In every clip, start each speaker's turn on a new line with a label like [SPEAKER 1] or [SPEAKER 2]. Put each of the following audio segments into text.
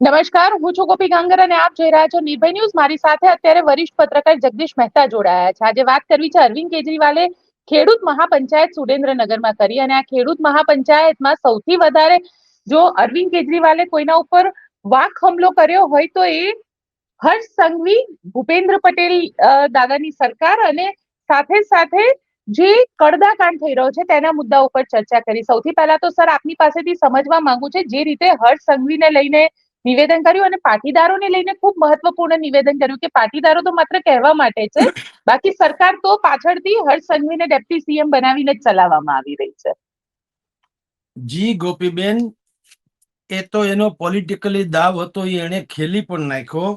[SPEAKER 1] નમસ્કાર, હું છું ગોપી ગાંગર અને આપ જોઈ રહ્યા છો નિર્ભય ન્યૂઝ. મારી સાથે અત્યારે વરિષ્ઠ પત્રકાર જગદીશ મહેતા જોડાયા છે. આજે વાત કરવી છે અરવિંદ કેજરીવાલે ખેડૂત મહાપંચાયત સુરેન્દ્રનગરમાં કરી અને આ ખેડૂત મહાપંચાયતમાં સૌથી વધારે જો અરવિંદ કેજરીવાલે કોઈના ઉપર વાક હુમલો કર્યો હોય તો એ હર્ષ સંઘવી, ભૂપેન્દ્ર પટેલ દાદાની સરકાર અને સાથે સાથે જે કડદાકાંડ થઈ રહ્યો છે તેના મુદ્દા ઉપર ચર્ચા કરી. સૌથી પહેલા તો સર, આપની પાસેથી સમજવા માંગુ છે જે રીતે હર્ષ સંઘવીને લઈને નિવેદન કર્યું અને પાટીદારોને લઈને ખૂબ મહત્વપૂર્ણ નિવેદન કર્યું કે પાટીદારો તો માત્ર કહેવા માટે છે બાકી સરકાર તો પાછળથી હર્ષ સંઘવીને ડેપ્ટી સીએમ બનાવીને જ ચલાવવામાં આવી રહી છે.
[SPEAKER 2] જી ગોપીબેન એ તો એનો પોલિટિકલી દાવ હતો એ એને ખેલી પણ નાખ્યો.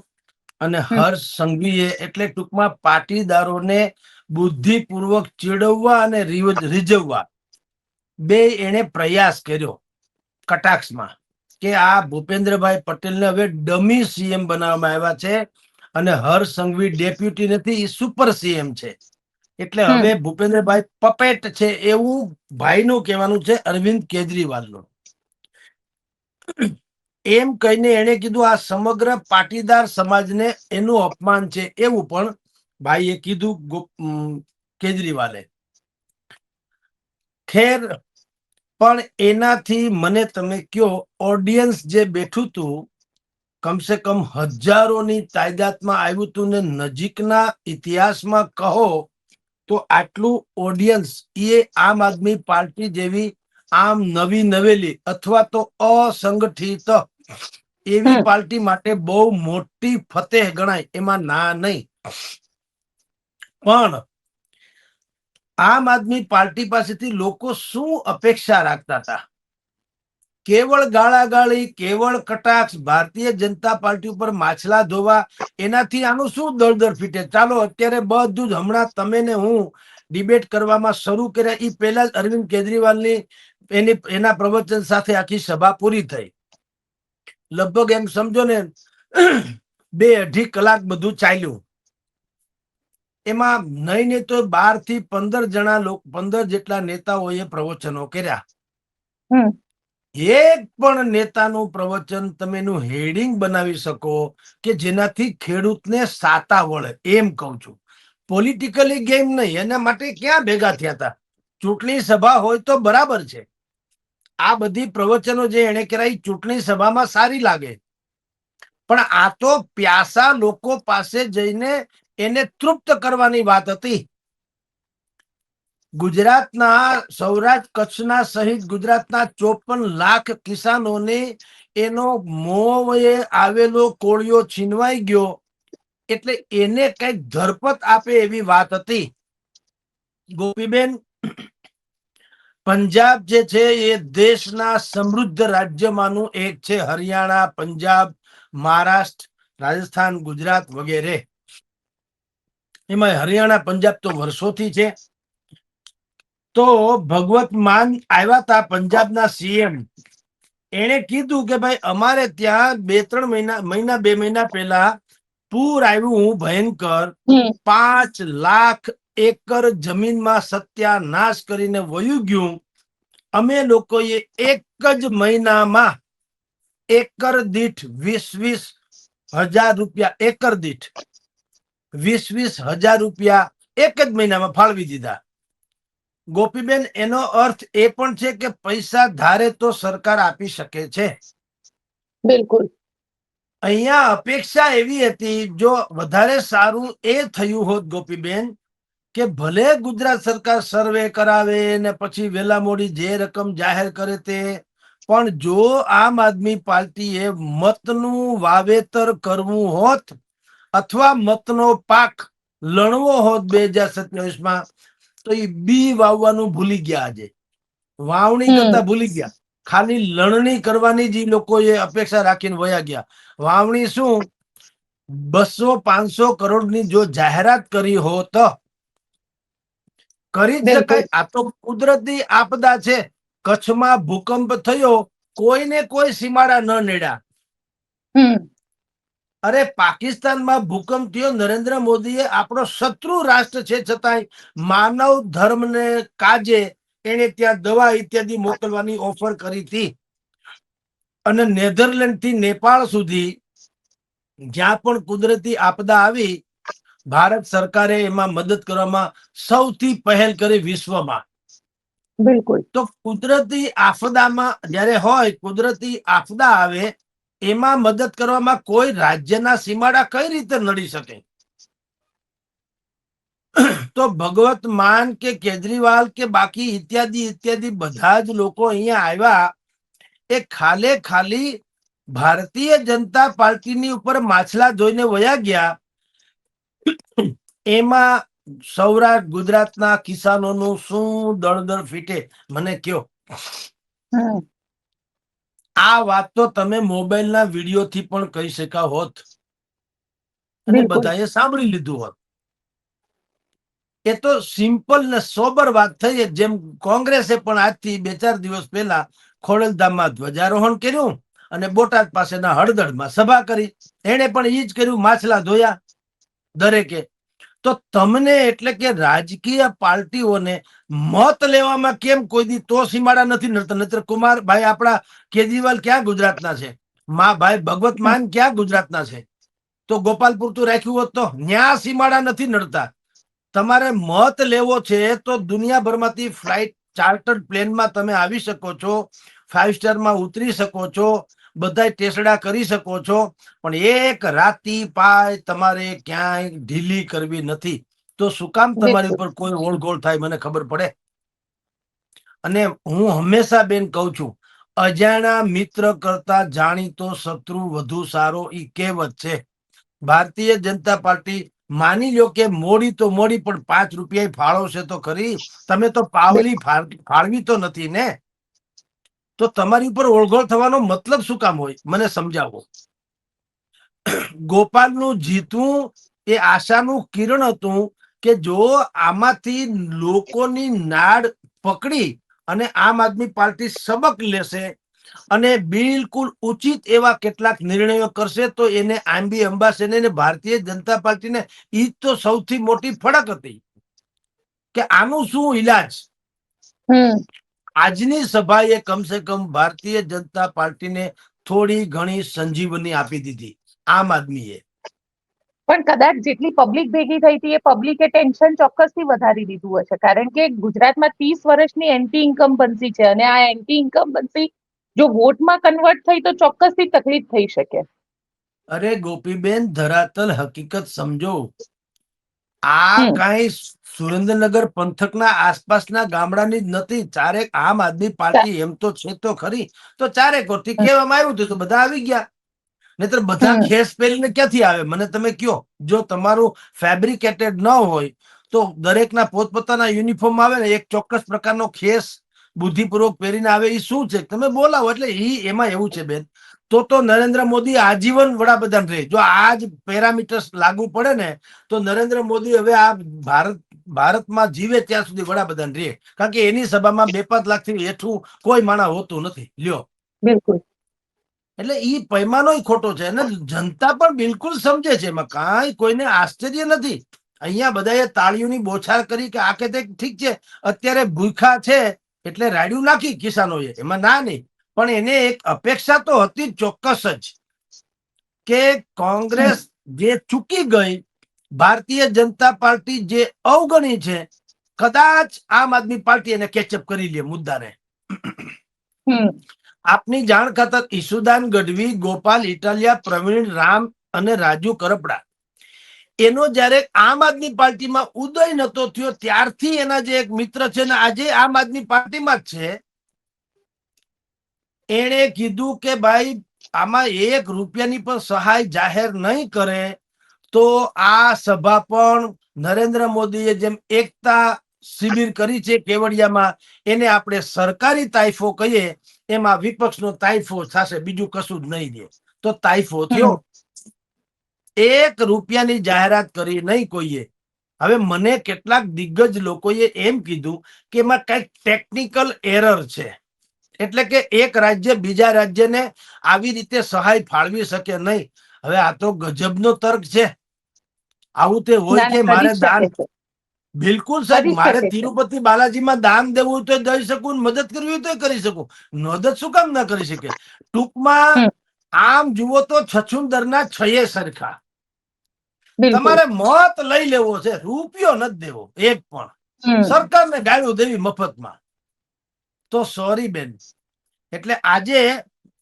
[SPEAKER 2] અને હર્ષ સંઘવીએ એટલે ટૂંકમાં પાટીદારોને બુદ્ધિપૂર્વક ચીડવવા અને રીઝવવા. બે એણે પ્રયાસ કર્યો કટાક્ષમાં. કે આ ભૂપેન્દ્રભાઈ પટેલને હવે ડમી સીએમ બનાવવામાં આવ્યા છે અને હર સંઘવી ડેપ્યુટી નથી એ સુપર સીએમ છે. એટલે હવે ભૂપેન્દ્રભાઈ પપેટ છે એવું ભાઈનું કહેવાનું છે અરવિંદ કેજરીવાલનું. એમ કહીને એને કીધું આ સમગ્ર પાટીદાર સમાજને એનું અપમાન છે. એવું પણ ભાઈએ કીધું કેજરીવાલે. ખેર પણ એનાથી મને તમે કયો ઓડિયન્સ જે બેઠું હતું કમસે કમ હજારોની તાદાદમાં આવ્યું હતું ને નજીકના ઇતિહાસમાં કહો તો આટલું ઓડિયન્સ એ આમ આદમી પાર્ટી જેવી આમ નવી નવેલી અથવા તો અસંગઠિત એવી પાર્ટી માટે બહુ મોટી ફતેહ ગણાય એમાં ના નહીં. પણ આમ આદમી પાર્ટી પાસેથી લોકો શું અપેક્ષા રાખતા હતા? કેવળ ગાળાગાળી, કેવળ કટાક્ષ ભારતીય જનતા પાર્ટી ઉપર માછલા ધોવા, એનાથી આનું શું દળદર ફીટે? ચાલો, અત્યારે બધું જ હમણાં તમે ને હું ડિબેટ કરવામાં શરૂ કર્યા. એ પહેલા જ અરવિંદ કેજરીવાલની એની, એના પ્રવચન સાથે આખી સભા પૂરી થઈ. લગભગ એમ સમજો ને, બે અઢી કલાક બધું ચાલ્યું. એમાં નહીં ને તો બારથી પંદર જણા લોકો પંદર જેટલા નેતાઓએ પ્રવચનો કર્યા. એક પણ નેતાનું પ્રવચન તમે એનું હેડિંગ બનાવી શકો કે જેનાથી ખેડૂતને સાતા વળે એમ કહું છું. પોલિટિકલી ગેમ નહીં એના માટે ક્યાં ભેગા થયા હતા ચૂંટણી સભા હોય તો બરાબર છે. આ બધી પ્રવચનો જે એને કરાઈ ચૂંટણી સભામાં સારી લાગે. પણ આ તો પ્યાસા લોકો પાસે જઈને એને તૃપ્ત કરવાની વાત હતી. ગુજરાતના સૌરાષ્ટ્ર કચ્છના સહિત ગુજરાતના ચોપન લાખ કિસાનોને એનો મોએ આવેલો કોળિયો છીનવાઈ ગયો એટલે એને કંઈક ધરપત આપે એવી વાત હતી. ગોપીબેન, પંજાબ જે છે એ દેશના સમૃદ્ધ રાજ્યમાંનું એક છે. હરિયાણા, પંજાબ, મહારાષ્ટ્ર, રાજસ્થાન, ગુજરાત વગેરે. એમાં હરિયાણા પંજાબ તો વર્ષોથી છે. તો ભગવત માન આવ્યા હતા પંજાબના સીએમ. એણે કીધું કે ભાઈ અમારે ત્યાં બે ત્રણ મહિના મહિના બે મહિના પહેલા પૂર આવ્યું ભયંકર. પાંચ લાખ એકર જમીનમાં સત્યાનાશ કરીને વયું ગયું. અમે લોકોએ એક જ મહિનામાં એકર દીઠ વીસ વીસ હજાર રૂપિયા એકર દીઠ વીસ વીસ હજાર રૂપિયા એક જ મહિનામાં ફાળવી દીધા. ગોપીબેન એનો અર્થ એ પણ છે કે પૈસા ધારે તો સરકાર આપી શકે છે.
[SPEAKER 1] બિલકુલ.
[SPEAKER 2] અહીંયા અપેક્ષા એવી હતી જો વધારે સારું એ થયું હોત ગોપીબેન કે ભલે ગુજરાત સરકાર સર્વે કરાવે ને પછી વેલા મોડી જે રકમ જાહેર કરે તે પણ જો આમ આદમી પાર્ટીએ મતનું વાવેતર કરવું હોત અથવા મતનો પાક લણવો હોત બે હજાર સત્યાવીસમાં તો એ બી વાવવાનું ભૂલી ગયા આજે. વાવણી કરતા ભૂલી ગયા. ખાલી લણણી કરવાની જ લોકોએ અપેક્ષા રાખીને વયા ગયા. વાવણી શું? બસો પાંચસો કરોડની જો જાહેરાત કરી હોત કરી જ શકાય. આ તો કુદરતી આપદા છે. કચ્છમાં ભૂકંપ થયો કોઈને કોઈ સીમાડા ન
[SPEAKER 1] નેડા
[SPEAKER 2] અરે પાકિસ્તાનમાં ભૂકંપ થયો નરેન્દ્ર મોદીએ આપણો શત્રુ રાષ્ટ્ર છે છતાંય માનવ ધર્મને કાજે એને ત્યાં દવા ઇત્યાદિ મોકલવાની ઓફર કરી હતી. અને નેધરલેન્ડથી નેપાળ સુધી જ્યાં પણ કુદરતી આપદા આવી ભારત સરકારે એમાં મદદ કરવામાં સૌથી પહેલ કરી વિશ્વમાં.
[SPEAKER 1] બિલકુલ.
[SPEAKER 2] તો કુદરતી આફદામાં જ્યારે હોય કુદરતી આફદા આવે એમાં મદદ કરવામાં કોઈ રાજ્યના સીમાડા કઈ રીતે નડી શકે? તો ભગવત માન કે કેજરીવાલ કે બાકી ઇત્યાદિ ઇત્યાદિ બધા જ લોકો અહીંયા આવ્યા. એ ખાલે ખાલી ભારતીય જનતા પાર્ટીની ઉપર માછલા જોઈને વયા ગયા. એમાં સૌરાષ્ટ્ર, ગુજરાતના કિસાનોનું શું દળદળ ફીટે? મને કયો. આ વાત તો તમે મોબાઈલના વિડીયોથી પણ કહી શકા હોત. અને બધાએ સાંભળી લીધું હોત. એ તો સિમ્પલ ને સોબર વાત થઈ જેમ કોંગ્રેસે પણ આજથી બે ચાર દિવસ પહેલા ખોડલધામમાં ધ્વજારોહણ કર્યું અને બોટાદ પાસેના હળદળમાં સભા કરી. એને પણ ઈ જ કર્યું. માછલા ધોયા દરેકે. તો તમને એટલે કે રાજકીય પાર્ટીઓને મત લેવામાં કેમ કોઈ દી તો સીમાડા નથી? નડતા નહીતર કુમાર ભાઈ આપણા કેજરીવાલ ક્યાં ગુજરાતના છે? મા ભાઈ ભગવત માન ક્યાં ગુજરાતના છે? તો ગોપાલ પૂરતું રાખ્યું હોત તો ન્યા સીમાડા નથી નડતા. તમારે મત લેવો છે તો દુનિયાભરમાંથી ફ્લાઇટ ચાર્ટર્ડ પ્લેનમાં તમે આવી શકો છો ફાઇવ સ્ટારમાં ઉતરી શકો છો બધા ટેસડા કરી શકો છો પણ એક રાતી પાય તમારે ક્યાંય ઢીલી કરવી નથી. તો શું કામ તમારી ઉપર કોઈ ઓળઘોળ થાય મને ખબર પડે? અને હું હંમેશા બેન કહું છું અજાણા મિત્ર કરતા જાણીતો શત્રુ વધુ સારો ઈ કહેવત છે. ભારતીય જનતા પાર્ટી માની લ્યો કે મોડી તો મોડી પણ પાંચ રૂપિયા ફાળો છે તો ખરી. તમે તો પાવલી ફાળવી તો નથી ને? તો તમારી ઉપર ઓળઘોળ થવાનો મતલબ શું કામ હોય? મને સમજાવો. ગોપાલનું જીતવું એ આશાનું કિરણ હતું કે જો આમાંથી લોકોની નાડ પકડી અને આમ આદમી પાર્ટી સબક લેશે અને બિલકુલ ઉચિત એવા કેટલાક નિર્ણયો કરશે, તો એને આંબી અંબાસેને ને ભારતીય જનતા પાર્ટીને ઈ તો સૌથી મોટી ફડક હતી. કે આનું શું ઈલાજ? આજની સભાએ કમસે કમ ભારતીય જનતા પાર્ટીને થોડી ઘણી સંજીવની આપી દીધી આમ આદમીએ.
[SPEAKER 1] પણ કદાચ જેટલી પબ્લિક ભેગી થઈ હતી એ પબ્લિકે ટેન્શન ચોક્કસથી વધારી દીધું હશે કારણ કે ગુજરાતમાં ત્રીસ વર્ષની એન્ટી ઇન્કમ્બન્સી છે અને આ એન્ટી ઇન્કમ્બન્સી જો વોટમાં કન્વર્ટ થઈ તો ચોક્કસથી તકલીફ થઈ શકે.
[SPEAKER 2] અરે ગોપીબેન ધરાતલ હકીકત સમજો. આ કઈ સુરેન્દ્રનગર પંથકના આસપાસના ગામડાની જ નથી. ચારેક આમ આદમી પાર્ટી એમ તો છે તો ખરી. તો ચારેક
[SPEAKER 1] હમ.
[SPEAKER 2] કહેવામાં આવ્યું હતું તો બધા આવી ગયા. નહીતર બધા. ખેસ પહેરીને ક્યાંથી આવે? મને તમે કયો જો તમારું ફેબ્રિકેટેડ ન હોય તો દરેકના પોતપોતાના યુનિફોર્મ આવે ને એક ચોક્કસ પ્રકારનો ખેસ બુદ્ધિપૂર્વક પહેરીને આવે એ શું છે? તમે બોલાવો એટલે ઈ એમાં એવું છે બેન. તો તો નરેન્દ્ર મોદી આજીવન વડાપ્રધાન રહે. જો આ જ પેરામીટર્સ લાગુ પડે ને તો નરેન્દ્ર મોદી હવે આ ભારત ભારતમાં જીવે ત્યાં સુધી વડાપ્રધાન રહે. કારણ કે એની સભામાં બે પાંચ લાખથી હેઠું કોઈ માણા હોતું નથી. લ્યો.
[SPEAKER 1] બિલકુલ.
[SPEAKER 2] એટલે ઈ પૈમાનો ખોટો છે. અને જનતા પણ બિલકુલ સમજે છે. એમાં કાંઈ કોઈને આશ્ચર્ય નથી. અહીંયા બધાએ તાળીઓની બોછાર કરી કે આ કે તે ઠીક છે. અત્યારે ભૂખા છે એટલે રાડ્યું નાખી કિસાનોએ. એમાં ના નહીં. પણ એને એક અપેક્ષા તો હતી ચોક્કસ જ કે કોંગ્રેસ જે ચૂકી ગઈ ભારતીય જનતા પાર્ટી જે અવગણી છે કદાચ આમ આદમી પાર્ટી એને કેચઅપ કરી લે મુદ્દાને. આપની જાણ ખાતર ઈસુદાન ગઢવી ગોપાલ ઇટાલિયા પ્રવીણ રામ અને રાજુ કરપડા. એનો જ્યારે આમ આદમી પાર્ટીમાં ઉદય નતો થયો ત્યારથી એના જે એક મિત્ર છે ને આજે આમ આદમી પાર્ટીમાં જ છે એણે કીધું કે ભાઈ, આમાં એક રૂપિયાની પણ સહાય જાહેર નહીં કરે, તો આ સભા પણ નરેન્દ્ર મોદીએ જેમ એકતા શિબિર કરી છે કેવડિયામાં, એને આપણે સરકારી તાઇફો કહીએ, એમાં વિપક્ષનો તાઇફો થશે, બીજું કશું જ નહીં દે તો તાઇફો થયો. એક રૂપિયાની જાહેરાત કરી નહીં કોઈએ. હવે મને કેટલાક દિગ્ગજ લોકોએ એમ કીધું કે એમાં કંઈક ટેકનિકલ એરર છે. એટલે કે એક રાજ્ય બીજા રાજ્યને આવી રીતે સહાય ફાળવી શકે નહીં. હવે આ તો ગજબનો તર્ક છે. આવું તે હોય કે મારે દાન બિલકુલ સાહેબ મારે તિરુપતિ બાલાજીમાં દાન દેવું તો દઈ શકું મદદ કરવી હોય તો કરી શકું. મદદ શું કામ ના કરી શકે? ટૂંકમાં આમ જુઓ તો છછુંદરના છયે સરખા. તમારે મત લઈ લેવો છે રૂપિયો નથી દેવો એક પણ. સરકારને ગાળું દેવી મફતમાં. તો સોરી બેન. એટલે આજે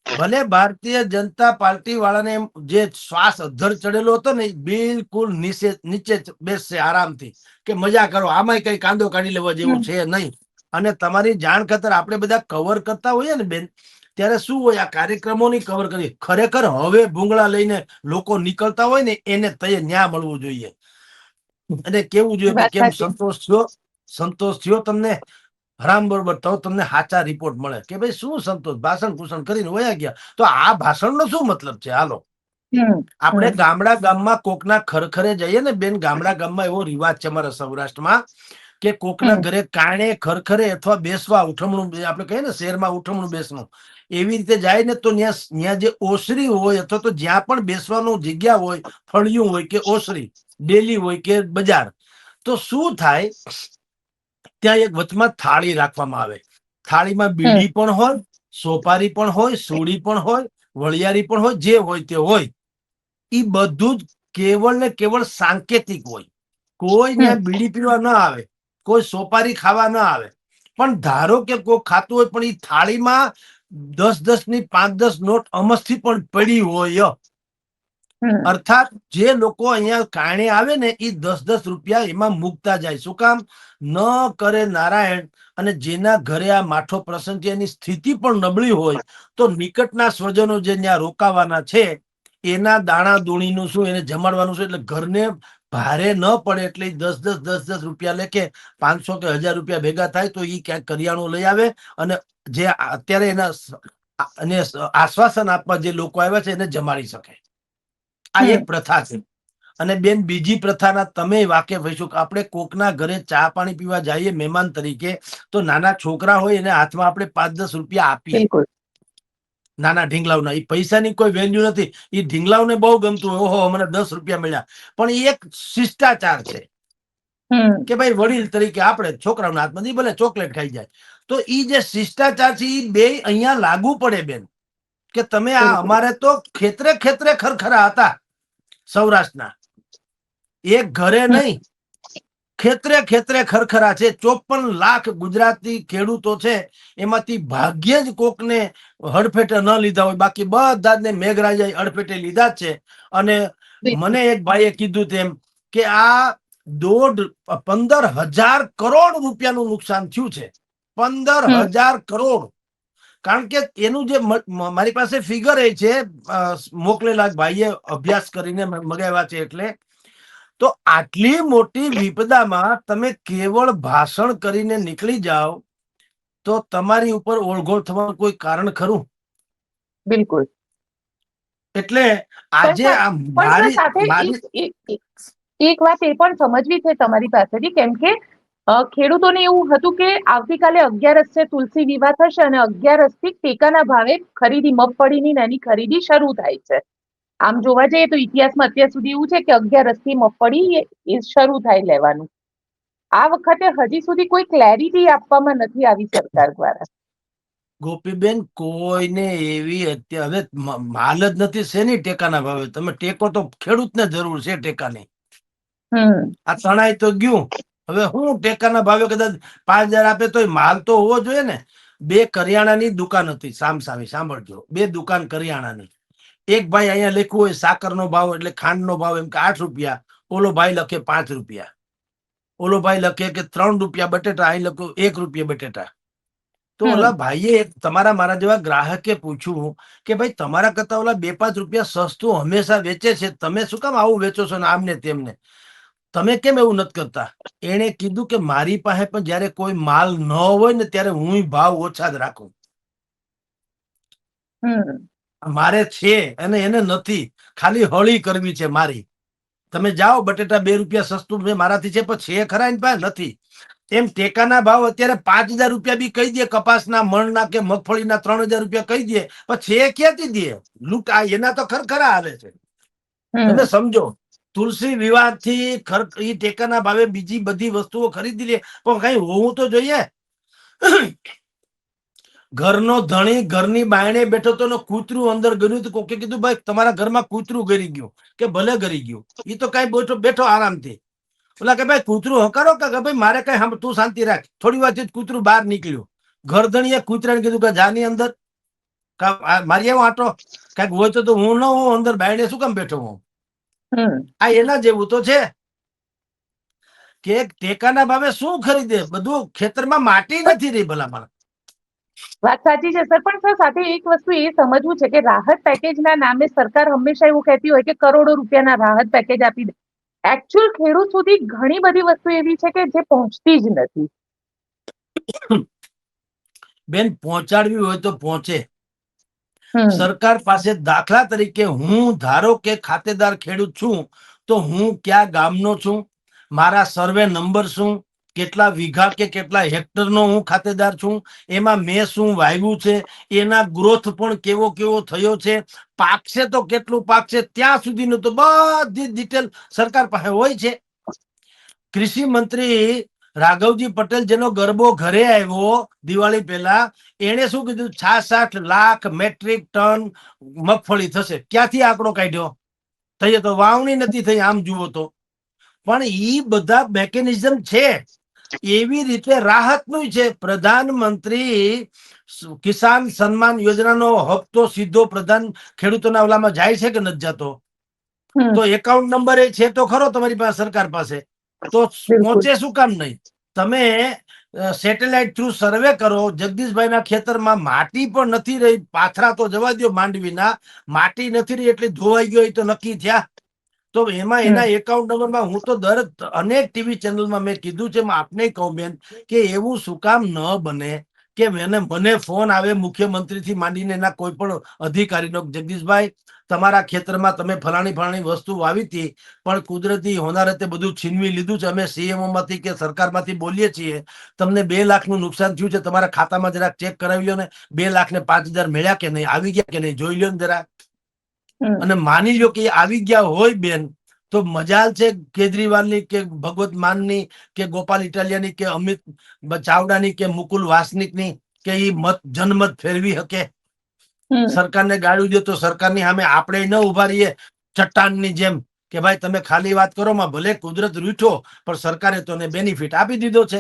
[SPEAKER 2] ભલે ભારતીય જનતા પાર્ટી વાળાને જે શ્વાસ અધર ચડેલો હતો ને બિલકુલ નીચે નીચે બેસશે આરામથી. કે મજા કરો આમાંય કઈ કાંદો કાઢી લેવા જેવું છે નહીં. અને તમારી જાણ ખાતર આપણે બધા કવર કરતા હોઈએ ને બેન ત્યારે શું હોય આ કાર્યક્રમોની કવર કરી ખરેખર હવે ભૂંગળા લઈને લોકો નીકળતા હોય ને એને તય ન્યા મળવું જોઈએ. અને કેવું જોઈએ કેમ સંતોષ થયો? સંતોષ થયો તમને? હરામ બરોબર તો તમને સાચા રિપોર્ટ મળે. કે ભાઈ શું સંતોષ? ભાષણ ભૂષણ કરીને વયા ગયા. તો આ ભાષણનો શું મતલબ છે? હાલો. આપણે ગામડા ગામમાં કોકના ખરખરે જઈએ ને બેન ગામડા ગામમાં એવો રિવાજ છે અમારા સૌરાષ્ટ્રમાં કે કોકના ઘરે કાણે ખરખરે અથવા બેસવા ઉઠમણું આપણે કહીએ ને શહેરમાં ઉઠમણું બેસવું. એવી રીતે જાય ને તો ત્યાં ત્યાં જે ઓસરી હોય અથવા તો જ્યાં પણ બેસવાનું જગ્યા હોય ફળિયું હોય કે ઓસરી ડેલી હોય કે બજાર તો શું થાય? ત્યાં એક વચમાં થાળી રાખવામાં આવે. થાળીમાં બીડી પણ હોય સોપારી પણ હોય સોડી પણ હોય વળિયારી પણ હોય જે હોય તે હોય. એ બધું જ કેવળ ને કેવળ સાંકેતિક હોય. કોઈ ત્યાં બીડી પીવા ન આવે કોઈ સોપારી ખાવા ન આવે. પણ ધારો કે કોઈ ખાતું હોય પણ એ થાળીમાં દસ દસની પાંચ દસ નોટ અમસ્થી પણ પડી હોય. અર્થાત જે લોકો અહીંયા કારણે આવે ને એ દસ દસ રૂપિયા એમાં મૂકતા જાય. શું કામ? ન કરે નારાયણ અને જેના ઘરે આ માઠો પ્રસંગ છે એની સ્થિતિ પણ નબળી હોય તો નિકટના સ્વજનો જે ત્યાં રોકાવાના છે એના દાણા દૂણીનું શું એને જમાડવાનું શું એટલે ઘરને ભારે ન પડે એટલે દસ દસ દસ દસ રૂપિયા લેખે પાંચસો કે હજાર રૂપિયા ભેગા થાય તો એ ક્યાંક કરિયાણું લઈ આવે અને જે અત્યારે એના અને આશ્વાસન આપવા જે લોકો આવ્યા છે એને જમાડી શકે. આ એક પ્રથા છે. અને બેન બીજી પ્રથાના તમે વાકેફ હશો કે આપણે કોકના ઘરે ચા પાણી પીવા જઈએ મહેમાન તરીકે તો નાના છોકરા હોય એને હાથમાં આપણે પાંચ દસ રૂપિયા આપીએ. નાના ઢીંગલાવના એ પૈસાની કોઈ વેલ્યુ નથી. એ ઢીંગલાવને બહુ ગમતું હોય. ઓહો મને દસ રૂપિયા મળ્યા. પણ એ એક શિષ્ટાચાર છે. કે ભાઈ વડીલ તરીકે આપણે છોકરાઓના હાથમાં ઈ ભલે ચોકલેટ ખાઈ જાય. તો ઈ જે શિષ્ટાચાર છે એ બે અહીંયા લાગુ પડે બેન. કે તમે આ અમારે તો ખેતરે ખેતરે ખરખરા હતા સૌરાષ્ટ્રના. એક ઘરે. નહીં. ખેતરે ખેતરે ખરખરા છે. ચોપન લાખ ગુજરાતી ખેડૂતો છે. એમાંથી ભાગ્યે જ કોકને હડફેટે ન લીધા હોય. બાકી બધા જ ને મેઘરાજાએ હડફેટે લીધા છે. અને મને એક ભાઈએ કીધું તેમ કે આ દોઢ પંદર હજાર કરોડ રૂપિયાનું નુકસાન થયું છે. પંદર. હજાર કરોડ. કારણ કે એનું જે મારી પાસે ફિગર એ છે. મોકલેલા ભાઈએ અભ્યાસ કરીને મગાવ્યા છે એટલે. તો આટલી મોટી વિપદામાં તમે કેવળ ભાષણ કરીને નીકળી જાઓ તો તમારી ઉપર ઓળઘોળ થવાનું કોઈ કારણ ખરું?
[SPEAKER 1] બિલકુલ.
[SPEAKER 2] એટલે આજે આ મારી
[SPEAKER 1] એક વાત એ પણ સમજવી છે તમારી પાસેથી કેમ કે ખેડૂતોને એવું હતું કે આવતીકાલે અગિયારસ છે તુલસી વિવાહ થશે અને અગિયારસથી ટેકાના ભાવે ખરીદી મગફળીની નાની ખરીદી શરૂ થાય છે. આમ જોવા જઈએ તો ઇતિહાસમાં અત્યાર સુધી એવું છે કે અગિયારસથી મગફળી એ- શરૂ થાય લેવાનું. આ વખતે હજી સુધી કોઈ ક્લેરિટી આપવામાં નથી આવી સરકાર દ્વારા.
[SPEAKER 2] ગોપીબેન કોઈને એવી અત્યારે હવે માલ જ નથી શેની ટેકાના ભાવે? તમે ટેકો તો ખેડૂતને જરૂર છે ટેકાની. આ તણાઈ તો ગયું. હવે હું ટેકાના ભાવે કદાચ પાંચ હજાર આપે તો માલ તો હોવો જોઈએ ને. બે કરિયાણાની દુકાન હતી સામસામી સાંભળજો. બે દુકાન કરિયાણાની. એક ભાઈ અહીંયા લખ્યું હોય સાકરનો ભાવ એટલે ખાંડનો ભાવ એમ કે આઠ રૂપિયા. ઓલો ભાઈ લખે પાંચ રૂપિયા. ઓલો ભાઈ લખે કે ત્રણ રૂપિયા બટેટા અહીં લખ્યું એક રૂપિયા બટેટા. તો ઓલા ભાઈએ એક તમારા મારા જેવા ગ્રાહકે પૂછ્યું કે ભાઈ તમારા કરતા ઓલા બે પાંચ રૂપિયા સસ્તું હંમેશા વેચે છે. તમે શું કામ આવું વેચો છો ને આમને તેમને? તમે કેમ એવું નથી કરતા? એણે કીધું કે મારી પાસે પણ જયારે કોઈ માલ ન હોય ને ત્યારે હું ભાવ ઓછા જ રાખું. મારે છે અને એને નથી. ખાલી હળી કરવી છે મારી. તમે જાઓ બટેટા બે રૂપિયા સસ્તું મેં મારાથી છે પણ છે ખરા એની પાસે? નથી. એમ ટેકાના ભાવ અત્યારે પાંચ હજાર રૂપિયા બી કહી દે કપાસના મણના કે મગફળીના ત્રણ હજાર રૂપિયા કહી દે પણ છે ક્યાંથી દે? લૂંટ આ એના તો ખરખરા આવે છે. તમે સમજો તુલસી વિવાદથી ખર ઈ ટેકાના ભાવે બીજી બધી વસ્તુઓ ખરીદી લે પણ કઈ હોવું તો જોઈએ? ઘરનો ધણી ઘરની બાયણે બેઠો તો કૂતરું અંદર ગયું તો કોકે કીધું ભાઈ તમારા ઘરમાં કૂતરું ગરી ગયું. કે ભલે ગરી ગયું. એ તો કઈ બેઠો બેઠો આરામથી. ઓલા કે ભાઈ કૂતરું હકારો કે ભાઈ મારે કઈ તું શાંતિ રાખ. થોડી વાર કૂતરું બહાર નીકળ્યું. ઘરધણીએ કૂતરાને કીધું કે જાની અંદર. મારી એવો આટો. કંઈક હોય તો હું ન હોઉં અંદર બાયણે શું કામ બેઠો હું આ એના જેવું તો છે કે ટેકાના ભાવે શું ખરીદે? બધું ખેતરમાં માટી નથી રહી ભલામણ.
[SPEAKER 1] વાત સાચી છે સર. પણ સર સાથે એક વસ્તુ એ સમજવું છે કે રાહત પેકેજના નામે સરકાર હંમેશા એવું કહેતી હોય કે કરોડો રૂપિયાના રાહત પેકેજ આપી દે. એકચ્યુઅલ ખેડૂત સુધી ઘણી બધી વસ્તુ એવી છે કે જે પહોંચતી જ નથી.
[SPEAKER 2] બેન પહોંચાડવી હોય તો પહોંચે. સરકાર પાસે દાખલા તરીકે હું ધારો કે ખાતેદાર ખેડૂત છું તો હું કયા ગામનો છું? મારા સર્વે નંબર શું? કેટલા વીઘા કે કેટલા હેક્ટરનો હું ખાતેદાર છું, એમાં મેં શું વાવ્યું છે, એના ગ્રોથ પણ કેવો કેવો થયો છે પાકશે તો કેટલું પાકશે ત્યાં સુધીનું તો બધી ડિટેલ સરકાર પાસે હોય છે. કૃષિ મંત્રી રાઘવજી પટેલ જેનો ગરબો ઘરે આવ્યો દિવાળી પહેલા, એણે શું કીધું? છાસઠ લાખ મેટ્રિક ટન મગફળી થશે. ક્યાંથી આંકડો કાઢ્યો? થઈ તો વાવણી નથી થઈ, આમ જુઓ તો. પણ ઈ બધા મેકેનિઝમ છે. એવી રીતે રાહતનું છે. પ્રધાનમંત્રી કિસાન સન્માન યોજનાનો હપ્તો સીધો પ્રધાન ખેડૂતોના ઓલામાં જાય છે કે નથી જતો? તો એકાઉન્ટ નંબર એ છે તો ખરો તમારી પાસે સરકાર પાસે. તો. પહોંચે શું કામ નહીં? તમે સેટેલાઇટ થ્રુ સર્વે કરો. જગદીશભાઈના ખેતરમાં માટી પણ નથી રહી. પાથરા તો જવા દો માંડવીના. માટી નથી રહી એટલે ધોવાઈ ગયો તો નક્કી થયા? તો એમાં એના એકાઉન્ટ નંબરમાં હું તો દર અનેક ટીવી ચેનલમાં મેં કીધું છે આપને કહું બેન કે એવું શું કામ ન બને કે મને મને ફોન આવે મુખ્યમંત્રીથી માંડીને એના કોઈ પણ અધિકારીનો જગદીશભાઈ તમારા ખેતરમાં તમે ફલાણી ફલાણી વસ્તુ વાવી હતી પણ કુદરતી હોનારતે બધું છીનવી લીધું છે અમે સીએમઓ માંથી કે સરકારમાંથી બોલીએ છીએ તમને બે લાખનું નુકસાન થયું છે તમારા ખાતામાં જરાક ચેક કરાવી લો ને બે લાખ ને પાંચ હજાર મળ્યા કે નહીં આવી ગયા કે નહીં જોઈ લો ને જરા અને માની લો કે આવી ગયા હોય બેન તો મજાલ છે કેજરીવાલની કે ભગવત માનની કે ગોપાલ ઇટાલિયાની કે અમિત ચાવડાની કે મુકુલ વાસનિકની કે એ મત જનમત ફેરવી શકે? સરકારને ગાળ્યું દે તો સરકારની સામે આપણે ન ઊભા રહીએ ચટ્ટાનની જેમ કે ભાઈ તમે ખાલી વાત કરો માં ભલે કુદરત રૂઠો પણ સરકારે તો બેનિફિટ આપી દીધો છે.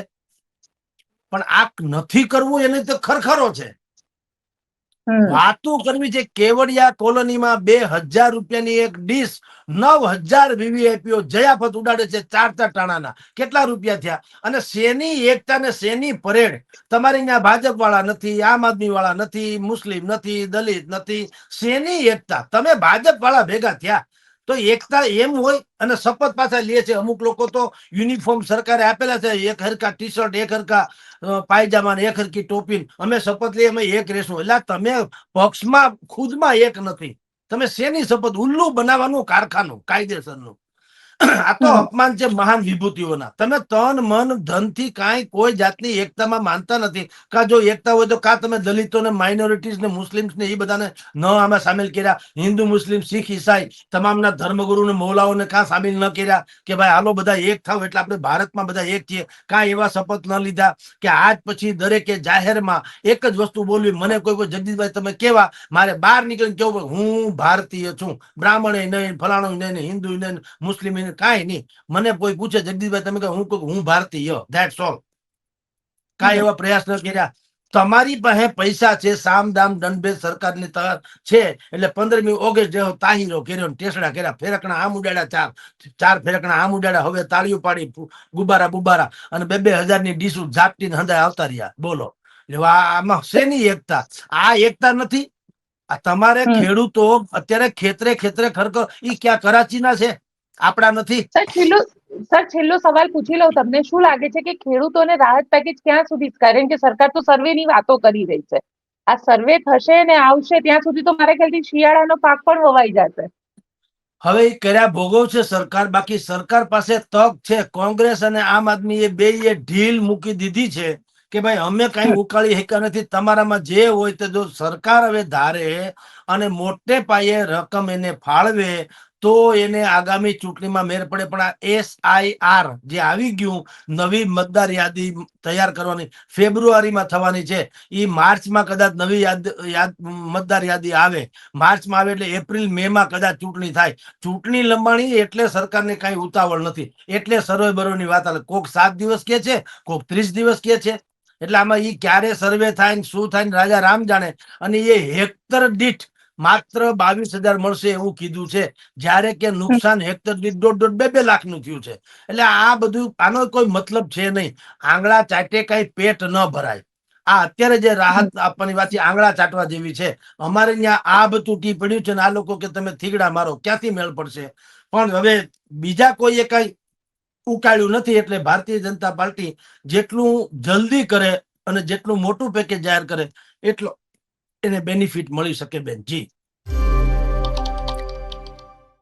[SPEAKER 2] પણ આ નથી કરવું એને તો ખરખરો છે. વાતો કરવી છે કેવડિયા કોલોનીમાં બે હજાર રૂપિયાની એક ડીશ નવ હજાર વીવીઆઈપીઓ જયાફત ઉડાડે છે ચાર ચાર ટાણાના. કેટલા રૂપિયા થયા? અને શેની એકતા ને શેની પરેડ? તમારે અહીંયા ભાજપ વાળા નથી, આમ આદમી વાળા નથી, મુસ્લિમ નથી, દલિત નથી, શેની એકતા? તમે ભાજપ વાળા ભેગા થયા? તો એકતા એમ હોય અને શપથ પાછા લે છે. અમુક લોકો તો યુનિફોર્મ સરકારે આપેલા છે. એક હરકા ટી શર્ટ એક હરકા પાયજામા એક હરકી ટોપી અમે શપથ લઈએ, અમે એક રહેશું એટલે તમે પક્ષમાં ખુદમાં એક નથી. તમે શેની શપથ? ઉલ્લુ બનાવવાનું કારખાનું, કાયદેસરનું. આ તો અપમાન છે મહાન વિભૂતિઓના. તમે તન મન ધનથી કાંઈ કોઈ જાતની એકતામાં માનતા નથી. કા જો એકતા હોય તો કા તમે દલિતોને માઇનોરિટીઝ ને મુસ્લિમ્સ ને એ બધાને ન આમાં સામેલ કર્યા. હિન્દુ મુસ્લિમ શીખ ઈસાઈ તમામના ધર્મગુરુને મૌલાઓને કાં સામેલ ન કર્યા કે ભાઈ હાલો બધા એક થાવ એટલે આપણે ભારતમાં બધા એક છીએ. કાં એવા શપથ ન લીધા કે આજ પછી દરેકે જાહેરમાં એક જ વસ્તુ બોલવી. મને કોઈ કોઈ જગદીશભાઈ તમે કેવા? મારે બહાર નીકળીને કેવું? હું ભારતીય છું. બ્રાહ્મણ નહીં ફલાણો નહીં હિન્દુ નહીં મુસ્લિમ નહીં. કાંઈ નહીં. મને કોઈ પૂછે જગદીશભાઈ તમે કહો હું હું ભારતીય ધેટ્સ ઓલ કાંઈ એવા પ્રયાસ ન કર્યા. તમારી પાસે પૈસા છે સામ દામ દંડભેદ સરકારની છે એટલે પંદરમી ઓગસ્ટ જેવો તાહીરો કર્યો ટેસડા કર્યા. ફેરકણા આમ ઉડાડ્યા ચાર ચાર ફેરકણા આમ ઉડાડ્યા. હવે તાળીઓ પાડી ગુબારા બુબારા અને બે બે હજારની ડીસુ ઝાપટીને હંધાય આવતા રહ્યા. બોલો. એટલે આમાં શેની એકતા? આ એકતા નથી. આ તમારે ખેડૂતો અત્યારે ખેતરે ખેતરે ખરખર ઈ ક્યાં કરાચીના છે? આપણા નથી.
[SPEAKER 1] સર છેલ્લો સર છેલ્લો સવાલ પૂછી લઉં તમને. શું લાગે છે કે ખેડૂતોને રાહત પેકેજ ક્યાં સુધી કારણ કે સરકાર તો સર્વેની વાતો કરી રહી છે. આ સર્વે થશે ને આવશે ત્યાં સુધી તો મારા ખ્યાલથી શિયાળાનો પાક પણ વવાઈ જશે.
[SPEAKER 2] હવે કર્યા ભોગવશે સરકાર. બાકી સરકાર પાસે તક છે. કોંગ્રેસ અને આમ આદમી એ બે એ ઢીલ મૂકી દીધી છે કે ભાઈ અમે કઈ ઉકાળી શક્યા નથી. તમારામાં જે હોય તે જો સરકાર હવે ધારે અને મોટે પાયે રકમ એને ફાળવે તો એને આગામી ચૂંટણીમાં મેર પડે. પણ આ એસઆઈઆર જે આવી ગયું, નવી મતદાર યાદી તૈયાર કરવાની ફેબ્રુઆરીમાં થવાની છે. એ માર્ચમાં કદાચ નવી યાદ મતદાર યાદી આવે. માર્ચમાં આવે એટલે એપ્રિલ મે માં કદાચ ચૂંટણી થાય. ચૂંટણી લંબાણી એટલે સરકારને કઈ ઉતાવળ નથી. એટલે સર્વે બરોની વાત આવે કોક સાત દિવસ કે છે, કોક ત્રીસ દિવસ કે છે. એટલે આમાં એ ક્યારે સર્વે થાય ને શું થાય ને રાજા રામ જાણે. અને એ હેક્ટર દીઠ માત્ર બાવીસ હજાર મળશે એવું કીધું છે. જ્યારે કે નુકસાન હેક્ટર દીઠ દોઢ દોઢ બે બે લાખનું થયું છે. એટલે આ બધું આનો કોઈ મતલબ છે નહીં. આંગળા ચાટે કઈ પેટ ન ભરાય. આ અત્યારે જે રાહત આપવાની વાત આંગળા ચાટવા જેવી છે. અમારે ત્યાં આબ તૂટી પડ્યું છે ને આ લોકો કે તમે થીગડા મારો ક્યાંથી મેળ પડશે? પણ હવે બીજા કોઈએ કઈ ઉકાળ્યું નથી એટલે ભારતીય જનતા પાર્ટી જેટલું જલ્દી કરે અને જેટલું મોટું પેકેજ જાહેર કરે એટલો એને બેનિફિટ મળી શકે બેન જી.